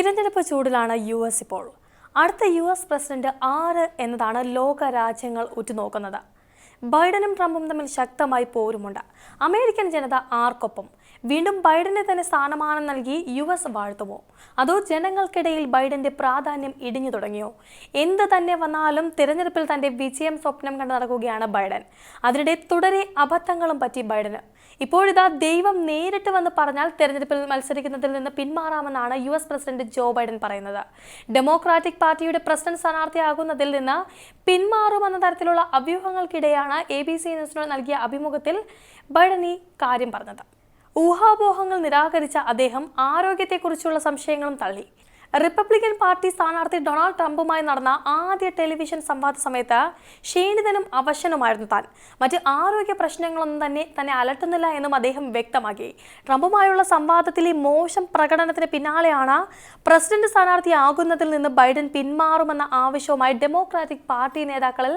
തിരഞ്ഞെടുപ്പ് ചൂടിലാണ് U S ഇപ്പോൾ. അടുത്ത യു എസ് പ്രസിഡന്റ് ആര് എന്നതാണ് ലോക രാജ്യങ്ങൾ ഉറ്റുനോക്കുന്നത്. ബൈഡനും ട്രംപും തമ്മിൽ ശക്തമായി പോരുമുണ്ട്. അമേരിക്കൻ ജനത ആർക്കൊപ്പം? വീണ്ടും ബൈഡന് തന്നെ സ്ഥാനമാനം നൽകി യു എസ് വാഴ്ത്തുമോ? അതോ ജനങ്ങൾക്കിടയിൽ ബൈഡന്റെ പ്രാധാന്യം ഇടിഞ്ഞു തുടങ്ങിയോ? എന്ത് തന്നെ വന്നാലും തിരഞ്ഞെടുപ്പിൽ തന്റെ വിജയം സ്വപ്നം കണ്ടു നടക്കുകയാണ് ബൈഡൻ. അതിനിടെ തുടരെ അബദ്ധങ്ങളും പറ്റി ബൈഡന്. ഇപ്പോഴിതാ ദൈവം നേരിട്ട് വന്ന് പറഞ്ഞാൽ തെരഞ്ഞെടുപ്പിൽ മത്സരിക്കുന്നതിൽ നിന്ന് പിന്മാറാമെന്നാണ് U S president Joe Biden പറയുന്നത്. ഡെമോക്രാറ്റിക് പാർട്ടിയുടെ പ്രസിഡന്റ് സ്ഥാനാർത്ഥിയാകുന്നതിൽ നിന്ന് പിന്മാറുമെന്ന തരത്തിലുള്ള അഭ്യൂഹങ്ങൾക്കിടെയാണ് എ ബി സി ന്യൂസിനോട് നൽകിയ അഭിമുഖത്തിൽ ബൈഡൻ ഈ കാര്യം പറഞ്ഞത്. ഊഹാപോഹങ്ങൾ നിരാകരിച്ച അദ്ദേഹം ആരോഗ്യത്തെക്കുറിച്ചുള്ള സംശയങ്ങളും തള്ളി. റിപ്പബ്ലിക്കൻ പാർട്ടി സ്ഥാനാർത്ഥി ഡൊണാൾഡ് ട്രംപുമായി നടന്ന ആദ്യ ടെലിവിഷൻ സംവാദ സമയത്ത് ക്ഷീണിതനും അവശനുമായിരുന്നു താൻ. മറ്റ് ആരോഗ്യ പ്രശ്നങ്ങളൊന്നും തന്നെ തന്നെ അലട്ടുന്നില്ല എന്നും അദ്ദേഹം വ്യക്തമാക്കി. ട്രംപുമായുള്ള സംവാദത്തിലെ മോശം പ്രകടനത്തിന് പിന്നാലെയാണ് പ്രസിഡന്റ് സ്ഥാനാർത്ഥിയാകുന്നതിൽ നിന്ന് ബൈഡൻ പിന്മാറുമെന്ന ആവശ്യവുമായി ഡെമോക്രാറ്റിക് പാർട്ടി നേതാക്കളിൽ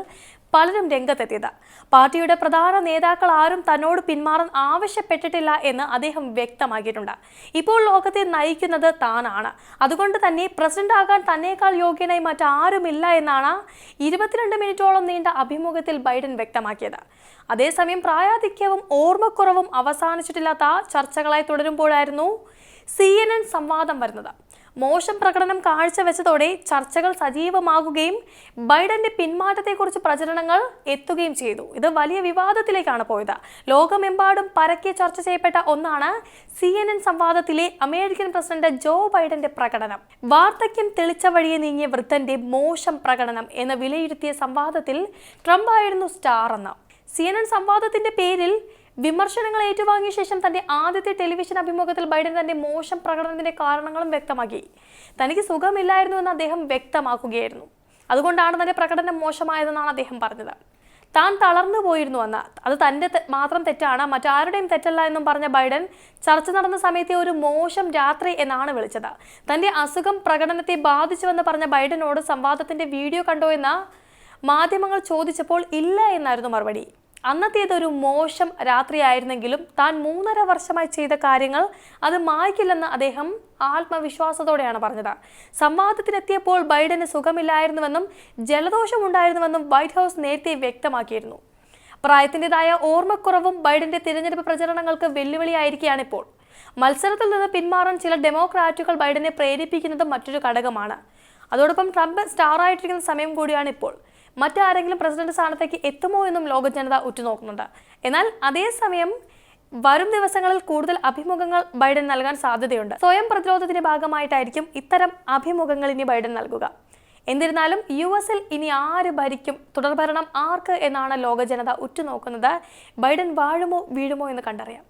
പലരും രംഗത്തെത്തിയത്. പാർട്ടിയുടെ പ്രധാന നേതാക്കൾ ആരും തന്നോട് പിന്മാറാൻ ആവശ്യപ്പെട്ടിട്ടില്ല എന്ന് അദ്ദേഹം വ്യക്തമാക്കിയിട്ടുണ്ട്. ഇപ്പോൾ ലോകത്തെ നയിക്കുന്നത് താനാണ്. അതുകൊണ്ട് തന്നെ പ്രസിഡന്റ് ആകാൻ തന്നേക്കാൾ യോഗ്യനായി മറ്റാരുമില്ല എന്നാണ് ഇരുപത്തിരണ്ട് മിനിറ്റോളം നീണ്ട അഭിമുഖത്തിൽ ബൈഡൻ വ്യക്തമാക്കിയത്. അതേസമയം പ്രായാധിക്യവും ഓർമ്മക്കുറവും അവസാനിച്ചിട്ടില്ലാത്ത ചർച്ചകളായി തുടരുമ്പോഴായിരുന്നു സി എൻ എൻ സംവാദം വരുന്നത്. മോശം പ്രകടനം കാഴ്ചവെച്ചതോടെ ചർച്ചകൾ സജീവമാകുകയും ബൈഡന്റെ പിന്മാറ്റത്തെക്കുറിച്ച് പ്രചരണങ്ങൾ എത്തുകയും ചെയ്തു. ഇത് വലിയ വിവാദത്തിലേക്കാണ് പോയത്. ലോകമെമ്പാടും പരക്കെ ചർച്ച ചെയ്യപ്പെട്ട ഒന്നാണ് സി എൻ എൻ സംവാദത്തിലെ അമേരിക്കൻ പ്രസിഡന്റ് ജോ ബൈഡന്റെ പ്രകടനം. വാർദ്ധക്യം തെളിച്ച വഴിയെ നീങ്ങിയ വൃദ്ധന്റെ മോശം പ്രകടനം എന്ന് വിലയിരുത്തിയ സംവാദത്തിൽ ട്രംപ് ആയിരുന്നു സ്റ്റാർ എന്ന്. സി എൻ എൻ സംവാദത്തിന്റെ പേരിൽ വിമർശനങ്ങൾ ഏറ്റുവാങ്ങിയ ശേഷം തന്റെ ആദ്യത്തെ ടെലിവിഷൻ അഭിമുഖത്തിൽ ബൈഡൻ തന്റെ മോശം പ്രകടനത്തിന്റെ കാരണങ്ങളും വ്യക്തമാക്കി. തനിക്ക് സുഖമില്ലായിരുന്നു എന്ന് അദ്ദേഹം വ്യക്തമാക്കുകയായിരുന്നു. അതുകൊണ്ടാണ് തന്റെ പ്രകടനം മോശമായതെന്നാണ് അദ്ദേഹം പറഞ്ഞത്. താൻ തളർന്നു പോയിരുന്നു എന്ന് അത് തന്റെ മാത്രം തെറ്റാണ്. മറ്റാരുടെയും തെറ്റല്ല എന്നും പറഞ്ഞ ബൈഡൻ ചർച്ച നടന്ന സമയത്തെ ഒരു മോശം രാത്രി എന്നാണ് വിളിച്ചത്. തന്റെ അസുഖം പ്രകടനത്തെ ബാധിച്ചുവെന്ന് പറഞ്ഞ ബൈഡനോട് സംവാദത്തിന്റെ വീഡിയോ കണ്ടോ എന്ന് മാധ്യമങ്ങൾ ചോദിച്ചപ്പോൾ ഇല്ല എന്നായിരുന്നു മറുപടി. അന്നത്തേതൊരു മോശം രാത്രിയായിരുന്നെങ്കിലും താൻ മൂന്നര വർഷമായി ചെയ്ത കാര്യങ്ങൾ അത് മായ്ക്കില്ലെന്ന് അദ്ദേഹം ആത്മവിശ്വാസത്തോടെയാണ് പറഞ്ഞത്. സംവാദത്തിനെത്തിയപ്പോൾ ബൈഡന് സുഖമില്ലായിരുന്നുവെന്നും ജലദോഷം ഉണ്ടായിരുന്നുവെന്നും വൈറ്റ് ഹൗസ് നേരത്തെ വ്യക്തമാക്കിയിരുന്നു. പ്രായത്തിന്റെതായ ഓർമ്മക്കുറവും ബൈഡന്റെ തിരഞ്ഞെടുപ്പ് പ്രചരണങ്ങൾക്ക് വെല്ലുവിളിയായിരിക്കുകയാണ് ഇപ്പോൾ മത്സരത്തിൽ നിന്ന് പിന്മാറാൻ ചില ഡെമോക്രാറ്റുകൾ ബൈഡനെ പ്രേരിപ്പിക്കുന്നത് മറ്റൊരു ഘടകമാണ്. അതോടൊപ്പം ട്രംപ് സ്റ്റാറായിട്ടിരിക്കുന്ന സമയം കൂടിയാണ് ഇപ്പോൾ മറ്റാരെങ്കിലും പ്രസിഡന്റ് സ്ഥാനത്തേക്ക് എത്തുമോ എന്നും ലോക ജനത ഉറ്റുനോക്കുന്നുണ്ട്. എന്നാൽ അതേസമയം വരും ദിവസങ്ങളിൽ കൂടുതൽ അഭിമുഖങ്ങൾ ബൈഡൻ നൽകാൻ സാധ്യതയുണ്ട്. സ്വയം പ്രതിരോധത്തിന്റെ ഭാഗമായിട്ടായിരിക്കും ഇത്തരം അഭിമുഖങ്ങൾ ഇനി ബൈഡൻ നൽകുക. എന്നിരുന്നാലും യു എസിൽ ഇനി ആര് ഭരിക്കും തുടർഭരണം ആർക്ക് എന്നാണ് ലോക ജനത ഉറ്റുനോക്കുന്നത് ബൈഡൻ വാഴുമോ വീഴുമോ എന്ന് കണ്ടറിയാം.